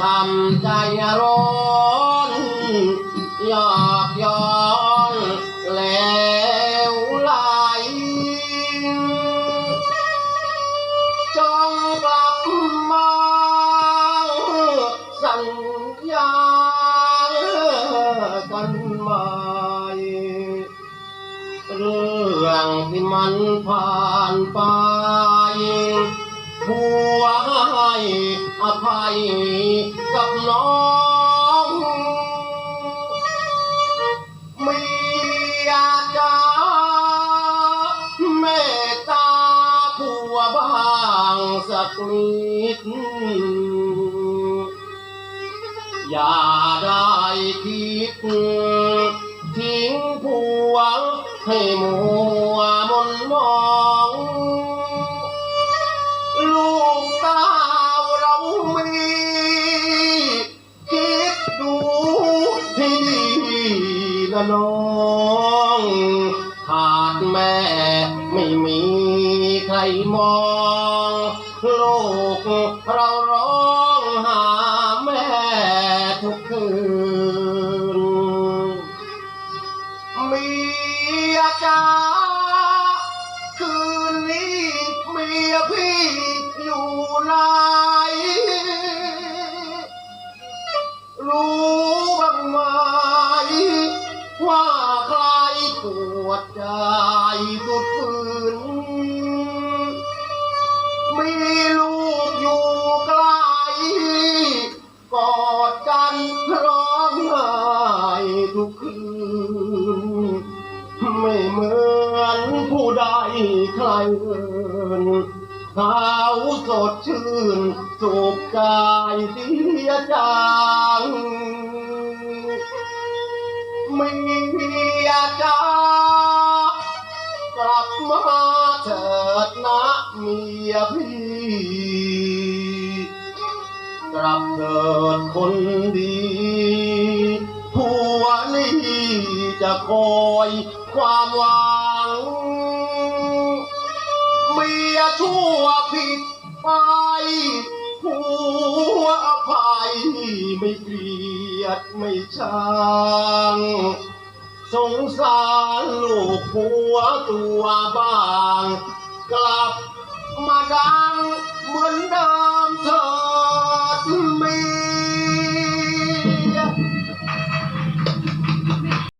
ทำใจร้อนอยากย้อนแล้วไหลจงกลับมาสัญญากันใหม่เรื่องที่มันผ่านไปผัวให้ อภัยกับน้อง มียจ๋าเมตตาผัวบ้างสักนิด อย่าได้คิดทิ้งผัวให้มัว นะน้องขาดแม่ไม่มีใครมองลูกเราร้องหาแม่ทุกคืนมียจ๋าคืนนี้เมียพี่อยู่นรู้ ดใจสุดฝืนมีลูกอยู่ใกล้กอดกันร้องไห้ทุกคืน ไม่เหมือนผู้ใดใครเอินเขาสดชื่นสุขกายเสียจังเมียจ้าก มียพี่กลับเถิดคนดีผัวนี่จะคอยความหวังเมียชั่วผิดไปผัวอภัยไม่เกลียดไม่ชังสงสารลูกผัวตัวบ้างกลับ มาดัง